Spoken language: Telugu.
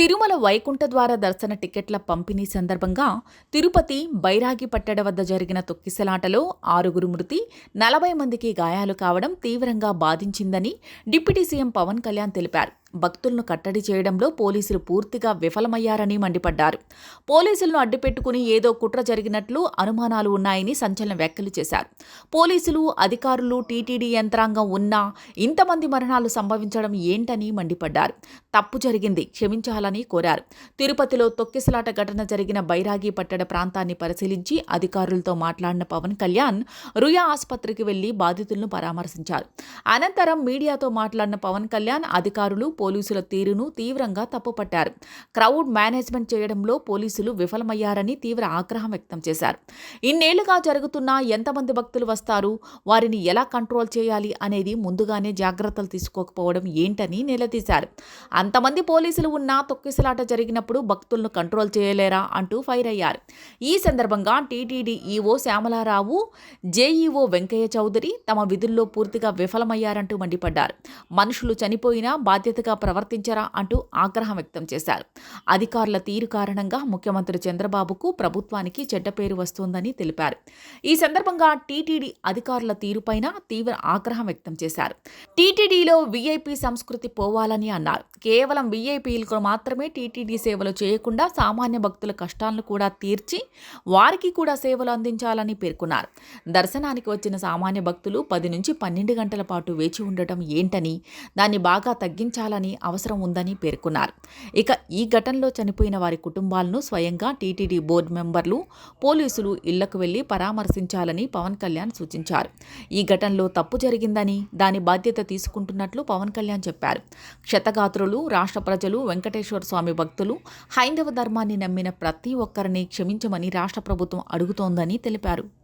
తిరుమల వైకుంఠ ద్వార దర్శన టికెట్ల పంపిణీ సందర్భంగా తిరుపతి బైరాగిపట్టడ వద్ద జరిగిన తొక్కిసలాటలో ఆరుగురు మృతి నలభై మందికి గాయాలు కావడం తీవ్రంగా బాధించిందని డిప్యూటీ సీఎం పవన్ కళ్యాణ్ తెలిపారు. భక్తులను కట్టడి చేయడంలో పోలీసులు పూర్తిగా విఫలమయ్యారని మండిపడ్డారు. పోలీసులను అడ్డుపెట్టుకుని ఏదో కుట్ర జరిగినట్లు అనుమానాలు ఉన్నాయని సంచలన వ్యాఖ్యలు చేశారు. పోలీసులు అధికారులు టీటీడీ యంత్రాంగం ఉన్నా ఇంతమంది మరణాలు సంభవించడం ఏంటని మండిపడ్డారు. తప్పు జరిగింది క్షమించాలని కోరారు. తిరుపతిలో తొక్కిసలాట ఘటన జరిగిన బైరాగి పట్టణ ప్రాంతాన్ని పరిశీలించి అధికారులతో మాట్లాడిన పవన్ కళ్యాణ్ రుయా ఆసుపత్రికి వెళ్ళి బాధితులను పరామర్శించారు. అనంతరం మీడియాతో మాట్లాడిన పవన్ కళ్యాణ్ అధికారులు పోలీసుల తీరును తీవ్రంగా తప్పుపట్టారు. క్రౌడ్ మేనేజ్మెంట్ చేయడంలో పోలీసులు విఫలమయ్యారని తీవ్ర ఆగ్రహం వ్యక్తం చేశారు. ఇన్నేళ్ళుగా జరుగుతున్న ఎంతమంది భక్తులు వస్తారు? వారిని ఎలా కంట్రోల్ చేయాలి అనేది ముందుగానే జాగ్రత్తలు తీసుకోకపోవడం ఏంటని నిలదీశారు. అంతమంది పోలీసులు ఉన్నా తొక్కిసలాట జరిగినప్పుడు భక్తులను కంట్రోల్ చేయలేరా అంటూ ఫైర్ అయ్యారు. ఈ సందర్భంగా TTD EO Shyamala Rao JEO Venkaiah Chowdary తమ విధుల్లో పూర్తిగా విఫలమయ్యారంటూ మండిపడ్డారు. మనుషులు చనిపోయినా బాధ్యతగా ప్రవర్తించరా అంటూ ఆగ్రహం వ్యక్తం చేశారు. అధికారుల తీరు కారణంగా ముఖ్యమంత్రి చంద్రబాబుకు ప్రభుత్వానికి చెడ్డ పేరు వస్తోందని తెలిపారు. ఈ సందర్భంగా టీటీడీ అధికారుల తీరుపైన తీవ్ర ఆగ్రహం వ్యక్తం చేశారు. టీటీడీలో వీఐపీ సంస్కృతి పోవాలని అన్నారు. కేవలం వీఐపీలకు మాత్రమే టీటీడీ సేవలు చేయకుండా సామాన్య భక్తుల కష్టాలను కూడా తీర్చి వారికి కూడా సేవలు అందించాలని పేర్కొన్నారు. దర్శనానికి వచ్చిన సామాన్య భక్తులు పది నుంచి పన్నెండు గంటల పాటు వేచి ఉండటం ఏంటని దాన్ని బాగా తగ్గించాలని అవసరం ఉందని పేర్కొన్నారు. ఇక ఈ ఘటనలో చనిపోయిన వారి కుటుంబాలను స్వయంగా టీటీడీ బోర్డు మెంబర్లు పోలీసులు ఇళ్ళకు వెళ్ళి పరామర్శించాలని పవన్ కళ్యాణ్ సూచించారు. ఈ ఘటనలో తప్పు జరిగిందని దాని బాధ్యత తీసుకుంటున్నట్లు పవన్ కళ్యాణ్ చెప్పారు. క్షతగాత్రులు రాష్ట్ర ప్రజలు వెంకటేశ్వర స్వామి భక్తులు హైందవ ధర్మాన్ని నమ్మిన ప్రతి ఒక్కరిని క్షమించమని రాష్ట్ర ప్రభుత్వం అడుగుతోందని తెలిపారు.